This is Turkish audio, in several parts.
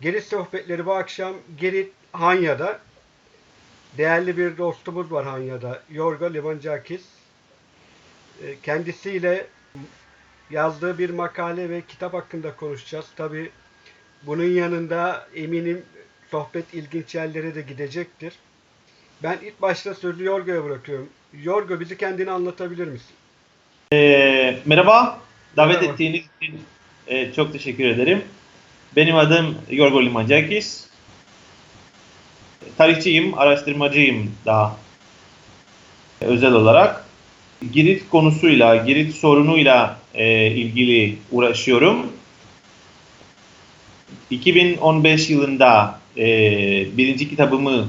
Girit sohbetleri bu akşam Girit Hanya'da. Değerli bir dostumuz var Hanya'da. Yorgo Livancakis. E, Kendisiyle yazdığı bir makale ve kitap hakkında konuşacağız. Tabi bunun yanında eminim sohbet ilginç yerlere de gidecektir. Ben ilk başta sözü Yorgo'ya bırakıyorum. Yorgo bizi kendini anlatabilir misin? Ee, merhaba, davet Merhaba. ettiğiniz için e, çok teşekkür ederim. Benim adım Yorgo Limancakis. Tarihçiyim, araştırmacıyım daha özel olarak. Girit konusuyla, Girit sorunuyla e, ilgili uğraşıyorum. 2015 yılında e, birinci kitabımı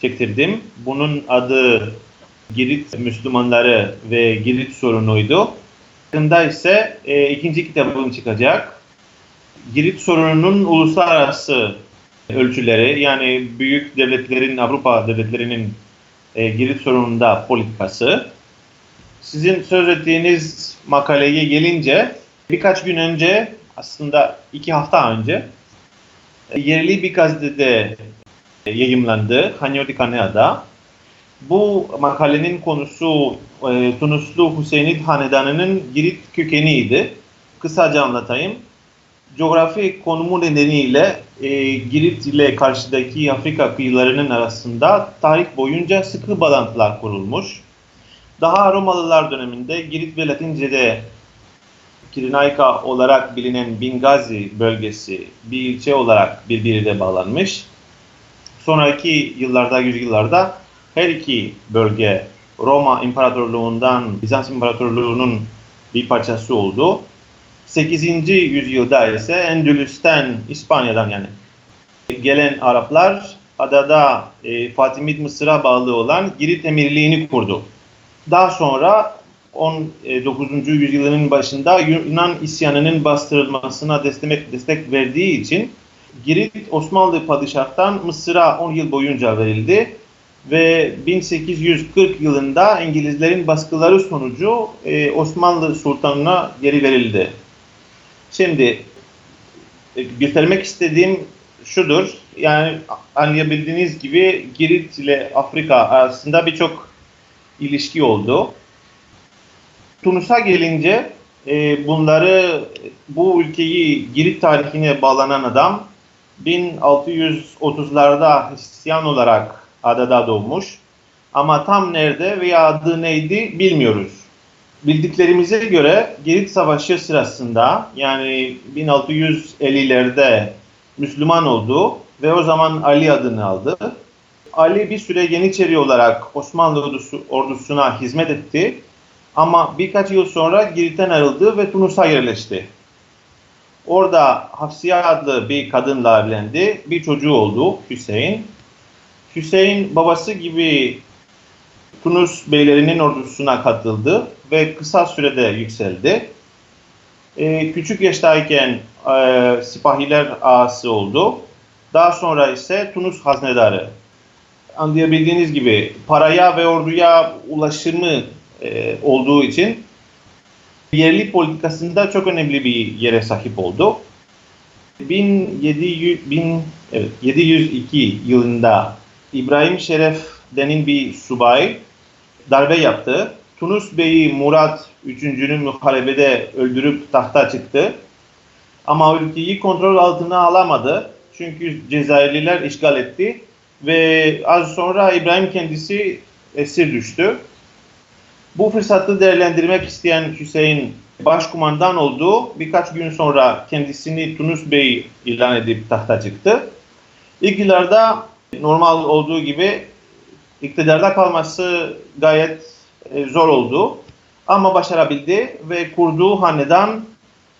çektirdim. Bunun adı Girit Müslümanları ve Girit sorunuydu. Yakında ise e, ikinci kitabım çıkacak. Girit sorununun uluslararası ölçüleri yani büyük devletlerin, Avrupa devletlerinin e, Girit sorununda politikası. Sizin söz ettiğiniz makaleye gelince birkaç gün önce aslında iki hafta önce e, yerli bir gazetede e, yayımlandı Hanyoti Kanea'da. Bu makalenin konusu e, Tunuslu Hüseyinid Hanedanı'nın Girit kökeniydi. Kısaca anlatayım. Coğrafi konumu nedeniyle e, Girit ile karşıdaki Afrika kıyılarının arasında tarih boyunca sıkı bağlantılar kurulmuş. Daha Romalılar döneminde Girit ve Latince'de Kirinayka olarak bilinen Bingazi bölgesi bir ilçe olarak birbirine bağlanmış. Sonraki yıllarda, yüzyıllarda her iki bölge Roma İmparatorluğundan Bizans İmparatorluğu'nun bir parçası oldu. 8. yüzyılda ise Endülüs'ten, İspanya'dan yani gelen Araplar adada e, Fatimid Mısır'a bağlı olan Girit Emirliğini kurdu. Daha sonra 19. yüzyılın başında Yunan isyanının bastırılmasına destek, destek verdiği için Girit Osmanlı padişahtan Mısır'a 10 yıl boyunca verildi ve 1840 yılında İngilizlerin baskıları sonucu e, Osmanlı Sultanı'na geri verildi. Şimdi e, göstermek istediğim şudur. Yani anlayabildiğiniz gibi Girit ile Afrika arasında birçok ilişki oldu. Tunus'a gelince e, bunları bu ülkeyi Girit tarihine bağlanan adam 1630'larda Hristiyan olarak adada doğmuş. Ama tam nerede veya adı neydi bilmiyoruz. Bildiklerimize göre Girit Savaşı sırasında yani 1650'lerde Müslüman oldu ve o zaman Ali adını aldı. Ali bir süre Yeniçeri olarak Osmanlı ordusu, ordusuna hizmet etti. Ama birkaç yıl sonra Girit'ten ayrıldı ve Tunus'a yerleşti. Orada Hafsiye adlı bir kadınla evlendi. Bir çocuğu oldu Hüseyin. Hüseyin babası gibi Tunus beylerinin ordusuna katıldı ve kısa sürede yükseldi. Ee, küçük yaştayken e, sipahiler ağası oldu. Daha sonra ise Tunus haznedarı. Anlayabildiğiniz gibi paraya ve orduya ulaşımı e, olduğu için yerli politikasında çok önemli bir yere sahip oldu. 1700, bin, evet, 702 yılında İbrahim Şeref denen bir subay darbe yaptı. Tunus Bey'i Murat II'nün muharebede öldürüp tahta çıktı. Ama ülkeyi kontrol altına alamadı. Çünkü Cezayirliler işgal etti. Ve az sonra İbrahim kendisi esir düştü. Bu fırsatı değerlendirmek isteyen Hüseyin başkumandan oldu. Birkaç gün sonra kendisini Tunus Bey ilan edip tahta çıktı. İlk yıllarda normal olduğu gibi iktidarda kalması gayet e, zor oldu. Ama başarabildi ve kurduğu hanedan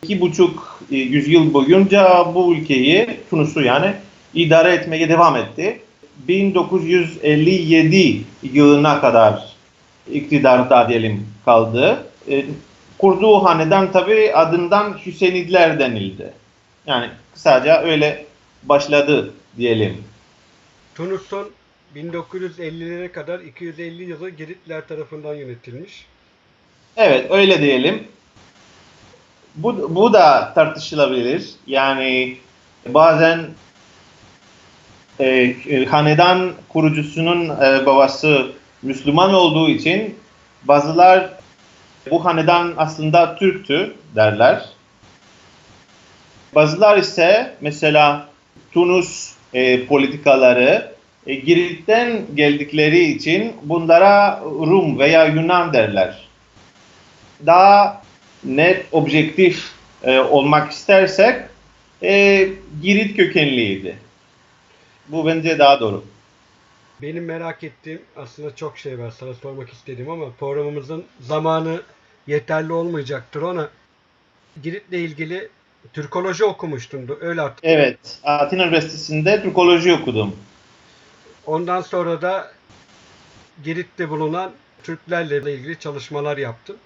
iki buçuk e, yüzyıl boyunca bu ülkeyi, Tunus'u yani idare etmeye devam etti. 1957 yılına kadar iktidarda diyelim kaldı. E, kurduğu hanedan tabi adından Hüseyinidler denildi. Yani kısaca öyle başladı diyelim. Tunus'un 1950'lere kadar 250 yılı Giritler tarafından yönetilmiş. Evet öyle diyelim. Bu, bu da tartışılabilir. Yani bazen e, e, hanedan kurucusunun e, babası Müslüman olduğu için bazılar bu hanedan aslında Türktü derler. Bazılar ise mesela Tunus e, politikaları e, Girit'ten geldikleri için bunlara Rum veya Yunan derler. Daha net, objektif e, olmak istersek e, Girit kökenliydi. Bu bence daha doğru. Benim merak ettiğim aslında çok şey var sana sormak istediğim ama programımızın zamanı yeterli olmayacaktır ona. Girit'le ilgili Türkoloji okumuştun. Öyle hatırlıyorum. Evet, Atina Üniversitesi'nde Türkoloji okudum. Ondan sonra da Girit'te bulunan Türklerle ilgili çalışmalar yaptın.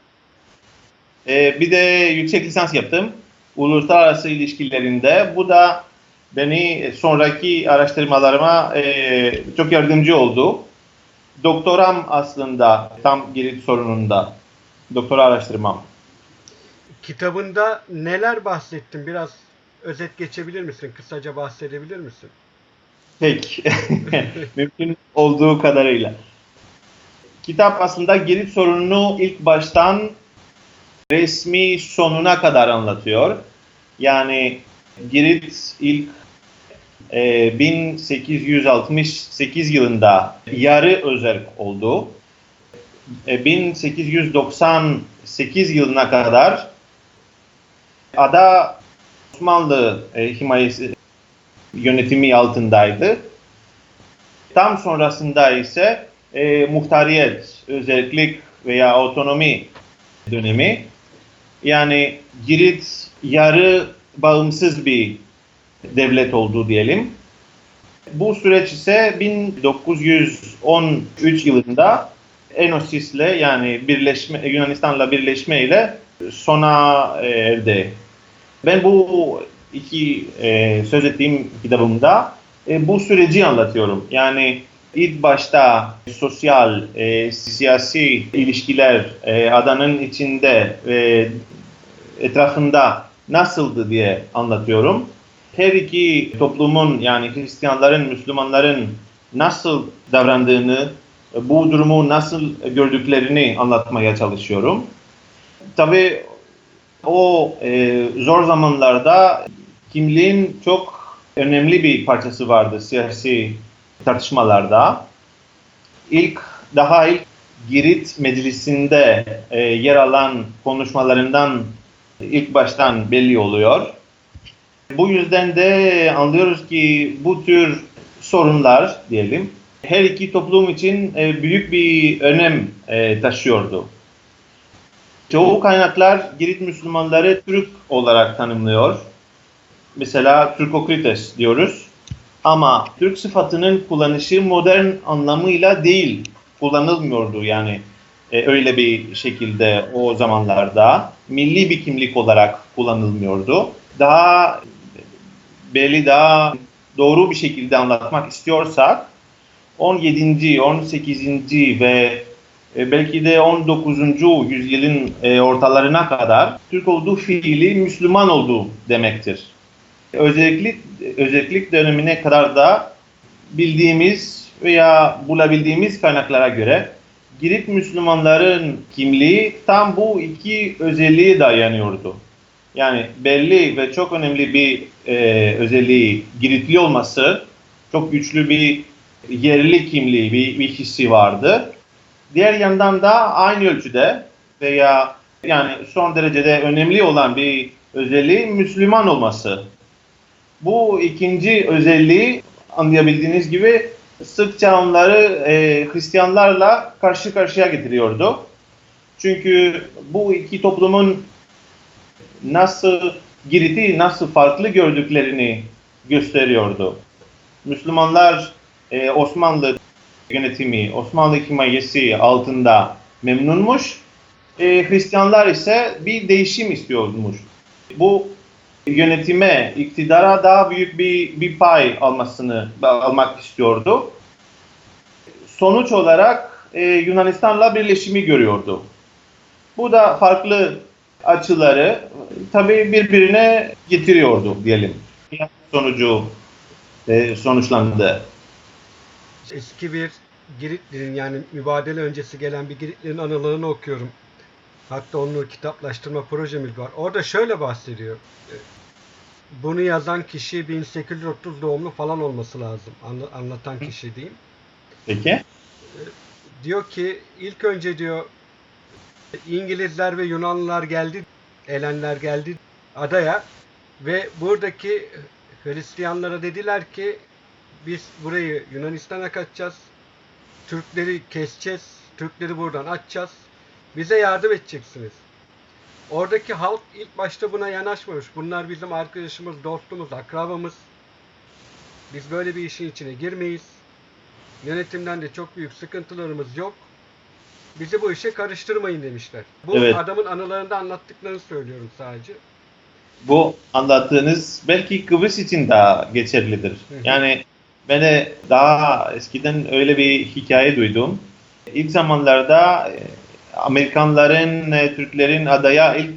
Ee, bir de yüksek lisans yaptım. Uluslararası ilişkilerinde. Bu da beni sonraki araştırmalarıma e, çok yardımcı oldu. Doktoram aslında tam Girit sorununda. Doktora araştırmam. Kitabında neler bahsettin? Biraz özet geçebilir misin? Kısaca bahsedebilir misin? Peki. Mümkün olduğu kadarıyla. Kitap aslında Girit sorununu ilk baştan resmi sonuna kadar anlatıyor. Yani Girit ilk e, 1868 yılında yarı özerk oldu. E, 1898 yılına kadar ada Osmanlı e, himayesi yönetimi altındaydı. Tam sonrasında ise e, muhtariyet, özellik veya otonomi dönemi. Yani Girit yarı bağımsız bir devlet oldu diyelim. Bu süreç ise 1913 yılında Enosis'le yani birleşme Yunanistan'la birleşme ile sona erdi. Ben bu iki e, söz ettiğim kitabımda e, bu süreci anlatıyorum. Yani ilk başta sosyal, e, siyasi ilişkiler e, adanın içinde ve etrafında nasıldı diye anlatıyorum. Her iki toplumun yani Hristiyanların, Müslümanların nasıl davrandığını, bu durumu nasıl gördüklerini anlatmaya çalışıyorum. Tabii o e, zor zamanlarda kimliğin çok önemli bir parçası vardı siyasi tartışmalarda. İlk daha ilk Girit Meclisi'nde e, yer alan konuşmalarından ilk baştan belli oluyor. Bu yüzden de anlıyoruz ki bu tür sorunlar diyelim her iki toplum için e, büyük bir önem e, taşıyordu. Çoğu kaynaklar Girit Müslümanları Türk olarak tanımlıyor. Mesela Türkokrites diyoruz. Ama Türk sıfatının kullanışı modern anlamıyla değil kullanılmıyordu yani e, öyle bir şekilde o zamanlarda milli bir kimlik olarak kullanılmıyordu. Daha belli daha doğru bir şekilde anlatmak istiyorsak 17. 18. ve e, belki de 19. yüzyılın e, ortalarına kadar Türk olduğu fiili Müslüman olduğu demektir. Özellik, özellik dönemine kadar da bildiğimiz veya bulabildiğimiz kaynaklara göre Girit Müslümanların kimliği tam bu iki özelliğe dayanıyordu. Yani belli ve çok önemli bir e, özelliği Giritli olması, çok güçlü bir yerli kimliği, bir, bir hissi vardı. Diğer yandan da aynı ölçüde veya yani son derecede önemli olan bir özelliği Müslüman olması. Bu ikinci özelliği anlayabildiğiniz gibi sıkça onları e, Hristiyanlarla karşı karşıya getiriyordu. Çünkü bu iki toplumun nasıl Girit'i nasıl farklı gördüklerini gösteriyordu. Müslümanlar e, Osmanlı yönetimi, Osmanlı himayesi altında memnunmuş. E, Hristiyanlar ise bir değişim istiyormuş. Bu yönetime, iktidara daha büyük bir, bir pay almasını almak istiyordu. Sonuç olarak e, Yunanistan'la birleşimi görüyordu. Bu da farklı açıları tabii birbirine getiriyordu diyelim. Sonucu e, sonuçlandı. Eski bir Giritli'nin yani mübadele öncesi gelen bir Giritli'nin anılarını okuyorum. Hatta onu kitaplaştırma projemiz var. Orada şöyle bahsediyor. Bunu yazan kişi 1830 doğumlu falan olması lazım. Anla- Anlatan kişi diyeyim. Peki. Diyor ki ilk önce diyor İngilizler ve Yunanlılar geldi, Elenler geldi adaya ve buradaki Hristiyanlara dediler ki biz burayı Yunanistan'a kaçacağız. Türkleri keseceğiz. Türkleri buradan açacağız. Bize yardım edeceksiniz. Oradaki halk ilk başta buna yanaşmamış. Bunlar bizim arkadaşımız, dostumuz, akrabamız. Biz böyle bir işin içine girmeyiz. Yönetimden de çok büyük sıkıntılarımız yok. Bizi bu işe karıştırmayın demişler. Bu Evet. adamın anılarında anlattıklarını söylüyorum sadece. Bu anlattığınız belki Kıbrıs için daha geçerlidir. Yani ben de daha eskiden öyle bir hikaye duydum. İlk zamanlarda e, Amerikanların, e, Türklerin adaya ilk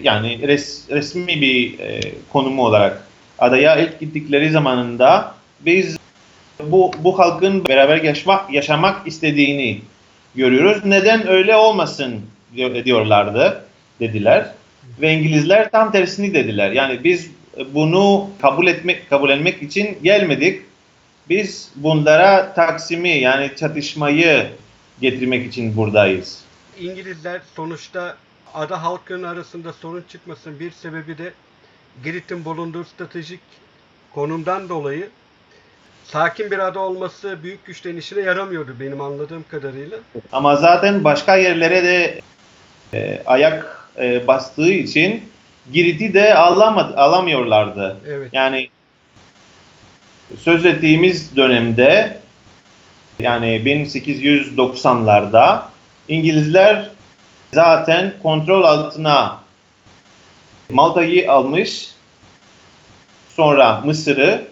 yani res, resmi bir e, konumu olarak adaya ilk gittikleri zamanında biz bu bu halkın beraber yaşamak yaşamak istediğini görüyoruz. Neden öyle olmasın diyor- diyorlardı dediler. Ve İngilizler tam tersini dediler. Yani biz bunu kabul etmek kabul etmek için gelmedik. Biz bunlara taksimi yani çatışmayı getirmek için buradayız. İngilizler sonuçta ada halkının arasında sorun çıkmasının bir sebebi de Girit'in bulunduğu stratejik konumdan dolayı sakin bir ada olması büyük güçlerin işine yaramıyordu benim anladığım kadarıyla. Ama zaten başka yerlere de e, ayak e, bastığı için Girit'i de alamadı, alamıyorlardı. Evet. Yani söz ettiğimiz dönemde yani 1890'larda İngilizler zaten kontrol altına Malta'yı almış. Sonra Mısır'ı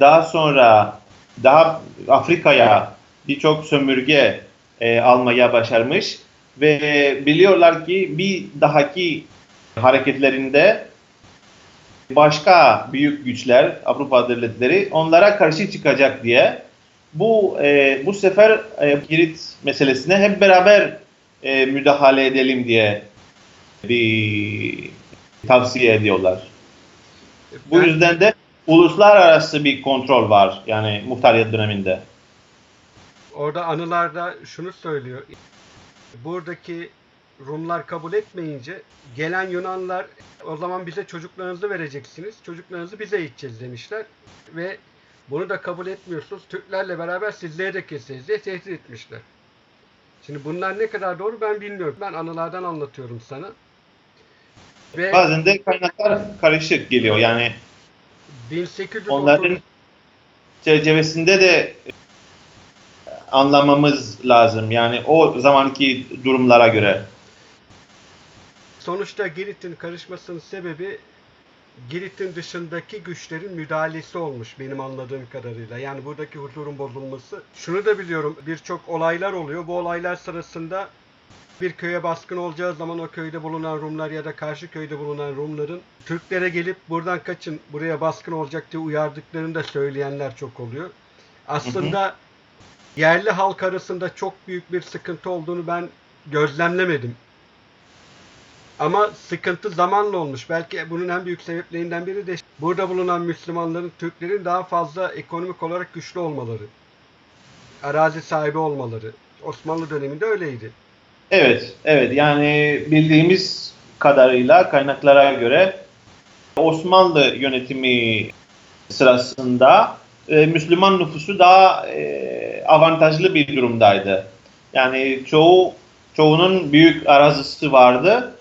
daha sonra daha Afrika'ya birçok sömürge e, almaya başarmış ve biliyorlar ki bir dahaki hareketlerinde başka büyük güçler, Avrupa devletleri onlara karşı çıkacak diye bu e, bu sefer e, Girit meselesine hep beraber e, müdahale edelim diye bir tavsiye ediyorlar. Bu yüzden de uluslararası bir kontrol var yani muhtariyet döneminde. Orada anılarda şunu söylüyor. Buradaki Rumlar kabul etmeyince gelen Yunanlar o zaman bize çocuklarınızı vereceksiniz. Çocuklarınızı bize içeceğiz demişler. Ve bunu da kabul etmiyorsunuz. Türklerle beraber sizleri de keseriz diye tehdit etmişler. Şimdi bunlar ne kadar doğru ben bilmiyorum. Ben anılardan anlatıyorum sana. Ve Bazen de kaynaklar karışık geliyor yani 1830 onların çerçevesinde de anlamamız lazım yani o zamanki durumlara göre. Sonuçta Girit'in karışmasının sebebi Girit'in dışındaki güçlerin müdahalesi olmuş benim anladığım kadarıyla. Yani buradaki huzurun bozulması. Şunu da biliyorum birçok olaylar oluyor. Bu olaylar sırasında bir köye baskın olacağı zaman o köyde bulunan Rumlar ya da karşı köyde bulunan Rumların Türklere gelip buradan kaçın buraya baskın olacak diye uyardıklarını da söyleyenler çok oluyor. Aslında yerli halk arasında çok büyük bir sıkıntı olduğunu ben gözlemlemedim. Ama sıkıntı zamanla olmuş. Belki bunun en büyük sebeplerinden biri de burada bulunan Müslümanların, Türklerin daha fazla ekonomik olarak güçlü olmaları. Arazi sahibi olmaları. Osmanlı döneminde öyleydi. Evet, evet yani bildiğimiz kadarıyla kaynaklara göre Osmanlı yönetimi sırasında e, Müslüman nüfusu daha e, avantajlı bir durumdaydı. Yani çoğu çoğunun büyük arazisi vardı.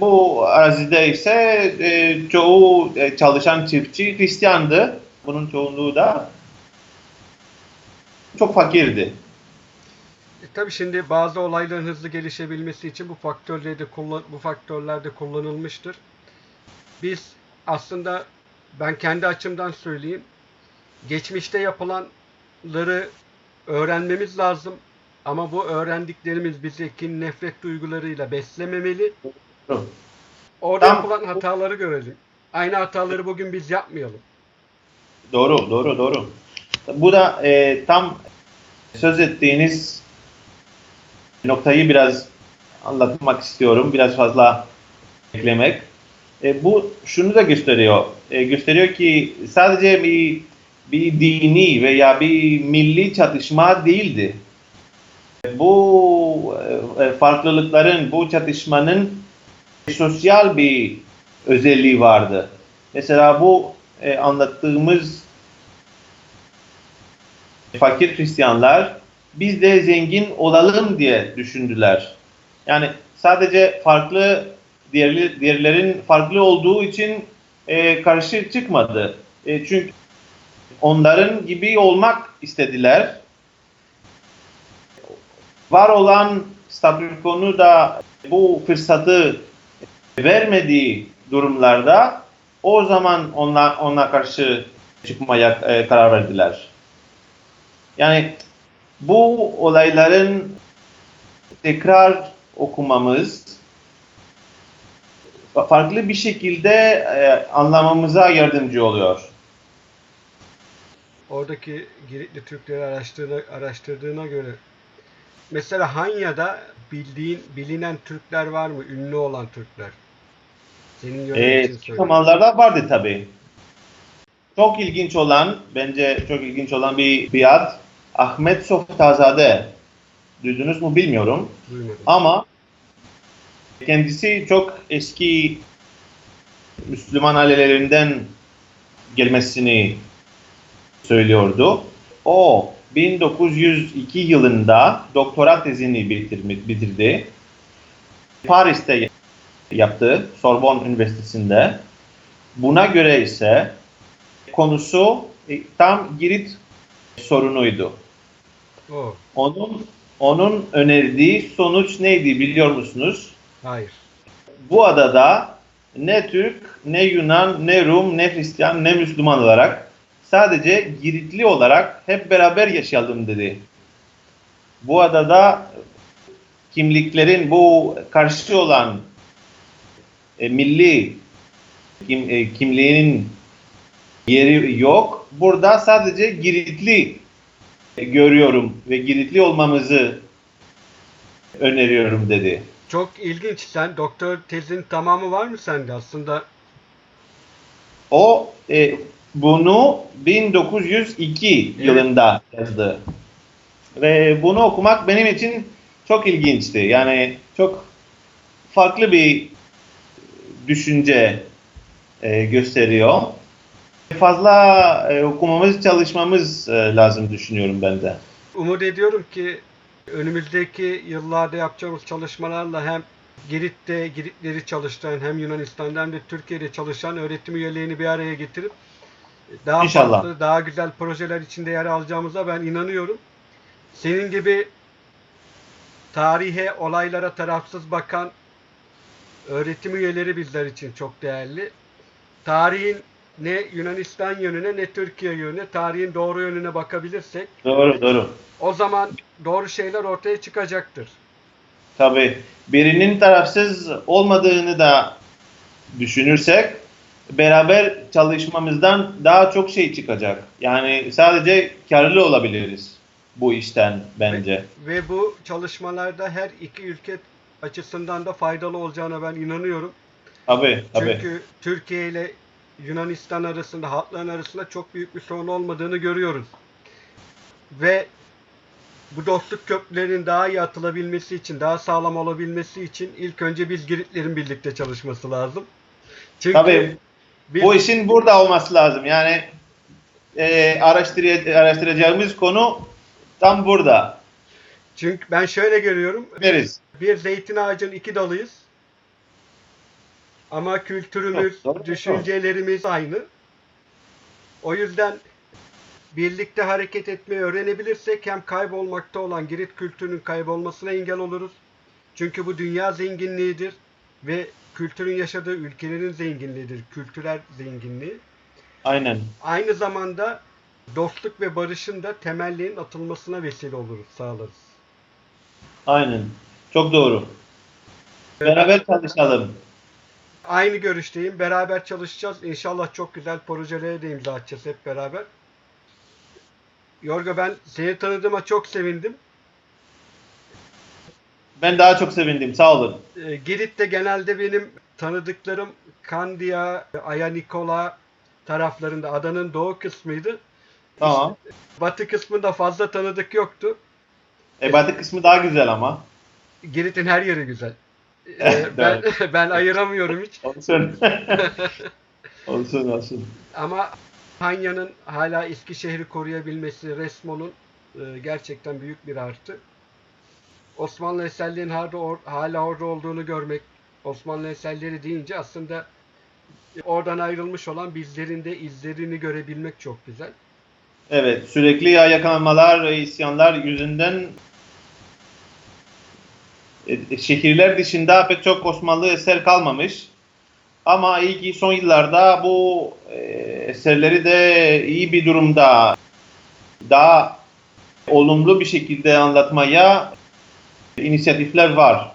Bu arazide ise e, çoğu e, çalışan çiftçi Hristiyandı. Bunun çoğunluğu da çok fakirdi. E, tabii şimdi bazı olayların hızlı gelişebilmesi için bu faktörleri de kullan bu faktörler de kullanılmıştır. Biz aslında ben kendi açımdan söyleyeyim. Geçmişte yapılanları öğrenmemiz lazım. Ama bu öğrendiklerimiz bizi kin nefret duygularıyla beslememeli. Orada Tam- yapılan hataları görelim. Aynı hataları bugün biz yapmayalım. Doğru, doğru, doğru. Bu da e, tam söz ettiğiniz noktayı biraz anlatmak istiyorum. Biraz fazla eklemek. E, bu şunu da gösteriyor. E, gösteriyor ki sadece bir bir dini veya bir milli çatışma değildi. Bu e, farklılıkların, bu çatışmanın sosyal bir özelliği vardı. Mesela bu e, anlattığımız fakir Hristiyanlar biz de zengin olalım diye düşündüler. Yani sadece farklı diğerli, diğerlerin farklı olduğu için e, karşı çıkmadı. E, çünkü onların gibi olmak istediler. Var olan statükonu da bu fırsatı vermediği durumlarda o zaman ona, ona karşı çıkmaya e, karar verdiler. Yani bu olayların tekrar okumamız farklı bir şekilde e, anlamamıza yardımcı oluyor. Oradaki Giritli Türkleri araştırdığına, araştırdığına göre mesela Hanya'da bildiğin bilinen Türkler var mı? Ünlü olan Türkler. Senin E, zamanlarda vardı tabii. Çok ilginç olan, bence çok ilginç olan bir biat Ahmet Softazade. Duydunuz mu bilmiyorum. Duymadım. Ama kendisi çok eski Müslüman ailelerinden gelmesini söylüyordu. O 1902 yılında doktora tezini bitirdi. Paris'te yaptı, Sorbonne Üniversitesi'nde. Buna göre ise konusu e, tam Girit sorunuydu. O. Onun onun önerdiği sonuç neydi biliyor musunuz? Hayır. Bu adada ne Türk, ne Yunan, ne Rum, ne Hristiyan, ne Müslüman olarak sadece Giritli olarak hep beraber yaşayalım dedi. Bu adada kimliklerin bu karşı olan e, milli kim, e, kimliğinin yeri yok. Burada sadece Giritli görüyorum ve Giritli olmamızı öneriyorum dedi. Çok ilginç. Sen doktor tezin tamamı var mı sende? Aslında O e, bunu 1902 Evet. yılında yazdı. Ve bunu okumak benim için çok ilginçti. Yani çok farklı bir düşünce e, gösteriyor. Fazla e, okumamız, çalışmamız e, lazım düşünüyorum ben de. umut ediyorum ki önümüzdeki yıllarda yapacağımız çalışmalarla hem Girit'te Giritleri çalıştıran hem Yunanistan'da hem de Türkiye'de çalışan öğretim üyelerini bir araya getirip daha İnşallah. farklı, daha güzel projeler içinde yer alacağımıza ben inanıyorum. Senin gibi tarihe, olaylara tarafsız bakan öğretim üyeleri bizler için çok değerli. Tarihin ne Yunanistan yönüne ne Türkiye yönüne, tarihin doğru yönüne bakabilirsek Doğru, doğru. o zaman doğru şeyler ortaya çıkacaktır. Tabii birinin tarafsız olmadığını da düşünürsek beraber çalışmamızdan daha çok şey çıkacak. Yani sadece karlı olabiliriz bu işten bence. Ve bu çalışmalarda her iki ülke açısından da faydalı olacağına ben inanıyorum. Tabii. Çünkü Türkiye ile Yunanistan arasında, halkların arasında çok büyük bir sorun olmadığını görüyoruz. Ve bu dostluk köprülerinin daha iyi atılabilmesi için, daha sağlam olabilmesi için ilk önce biz Giritlerin birlikte çalışması lazım. Çünkü Tabii. biz- Bu işin burada olması lazım. Yani e, araştıra- araştıracağımız konu tam burada. Çünkü ben şöyle görüyorum. Deriz. Bir zeytin ağacının iki dalıyız. Ama kültürümüz, Doğru, doğru. düşüncelerimiz aynı. O yüzden birlikte hareket etmeyi öğrenebilirsek hem kaybolmakta olan Girit kültürünün kaybolmasına engel oluruz. Çünkü bu dünya zenginliğidir ve kültürün yaşadığı ülkelerin zenginliğidir, kültürel zenginliği. Aynen. Aynı zamanda dostluk ve barışın da temellerinin atılmasına vesile oluruz, sağlarız. Aynen. Çok doğru. Beraber çalışalım. Aynı görüşteyim. Beraber çalışacağız. İnşallah çok güzel projelere de imza atacağız hep beraber. Yorgo ben seni tanıdığıma çok sevindim. Ben daha çok sevindim. Sağ olun. E, Girit'te genelde benim tanıdıklarım Kandia, Aya Nikola taraflarında adanın doğu kısmıydı. Tamam. Batı kısmında fazla tanıdık yoktu. E, batı kısmı daha güzel ama. Girit'in her yeri güzel. E, ben ben ayıramıyorum hiç. Olsun. olsun olsun. Ama Hanya'nın hala Eskişehir'i koruyabilmesi Resmo'nun e, gerçekten büyük bir artı. Osmanlı eserlerinin hala, or- hala orada olduğunu görmek, Osmanlı eserleri deyince aslında oradan ayrılmış olan bizlerin de izlerini görebilmek çok güzel. Evet, sürekli yakalamalar ve isyanlar yüzünden e, şehirler dışında pek çok Osmanlı eser kalmamış. Ama iyi ki son yıllarda bu e, eserleri de iyi bir durumda daha olumlu bir şekilde anlatmaya inisiyatifler var.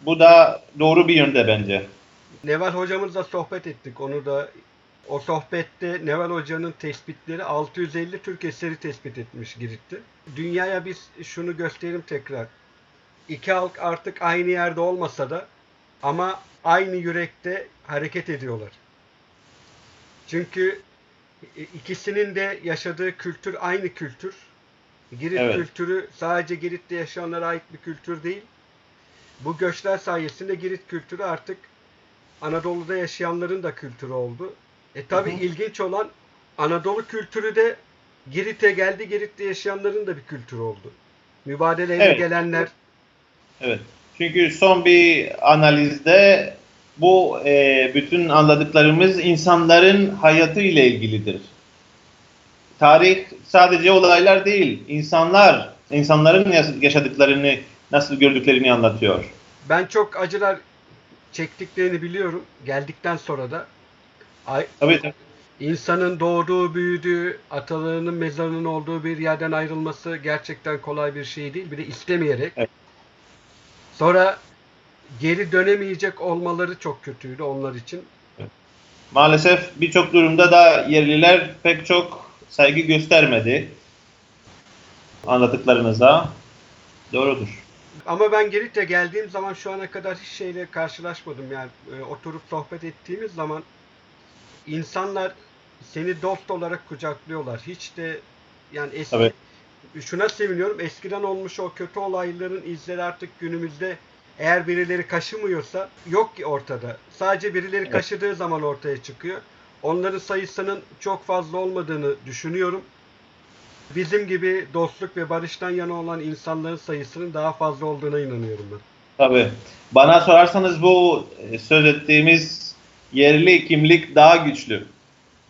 Bu da doğru bir yönde bence. Neval hocamızla sohbet ettik. Onu da o sohbette Neval hocanın tespitleri 650 Türk eseri tespit etmiş Girit'te. Dünyaya biz şunu gösterim tekrar. İki halk artık aynı yerde olmasa da ama aynı yürekte hareket ediyorlar. Çünkü ikisinin de yaşadığı kültür aynı kültür. Girit Evet. kültürü sadece Girit'te yaşayanlara ait bir kültür değil. Bu göçler sayesinde Girit kültürü artık Anadolu'da yaşayanların da kültürü oldu. E tabi ilginç olan Anadolu kültürü de Girit'e geldi. Girit'te yaşayanların da bir kültürü oldu. Mübadeleyle Evet. gelenler Evet. Çünkü son bir analizde bu e, bütün anladıklarımız insanların hayatı ile ilgilidir. Tarih sadece olaylar değil, insanlar, insanların yaşadıklarını, nasıl gördüklerini anlatıyor. ben çok acılar çektiklerini biliyorum. Geldikten sonra da Ay, Tabii tabii. insanın doğduğu, büyüdüğü, atalarının mezarının olduğu bir yerden ayrılması gerçekten kolay bir şey değil. Bir de istemeyerek. Evet. Sonra geri dönemeyecek olmaları çok kötüydü onlar için. Maalesef birçok durumda da yerliler pek çok saygı göstermedi anlattıklarınıza. Doğrudur. Ama ben Girit'e geldiğim zaman şu ana kadar hiç şeyle karşılaşmadım. Yani e, oturup sohbet ettiğimiz zaman insanlar seni dost olarak kucaklıyorlar. Hiç de yani eski Tabii. Şuna seviniyorum. Eskiden olmuş o kötü olayların izleri artık günümüzde eğer birileri kaşımıyorsa yok ki ortada. Sadece birileri Evet. kaşıdığı zaman ortaya çıkıyor. Onların sayısının çok fazla olmadığını düşünüyorum. Bizim gibi dostluk ve barıştan yana olan insanların sayısının daha fazla olduğuna inanıyorum ben. Tabii. Bana sorarsanız bu e, söz ettiğimiz yerli kimlik daha güçlü.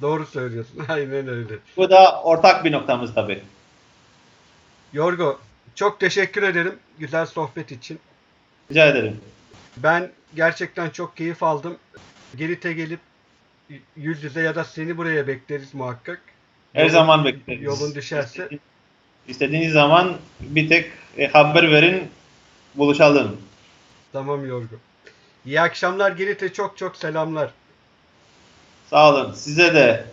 Doğru söylüyorsun. Aynen öyle. Bu da ortak bir noktamız tabii. Yorgo, çok teşekkür ederim güzel sohbet için. Rica ederim. Ben gerçekten çok keyif aldım. Girit'e gelip yüz yüze ya da seni buraya bekleriz muhakkak. Her Yolun- zaman bekleriz. Yolun düşerse. İstediğiniz- İstediğiniz zaman bir tek e, haber verin, buluşalım. Tamam Yorgo. İyi akşamlar Girit'e çok çok selamlar. Sağ olun. Size de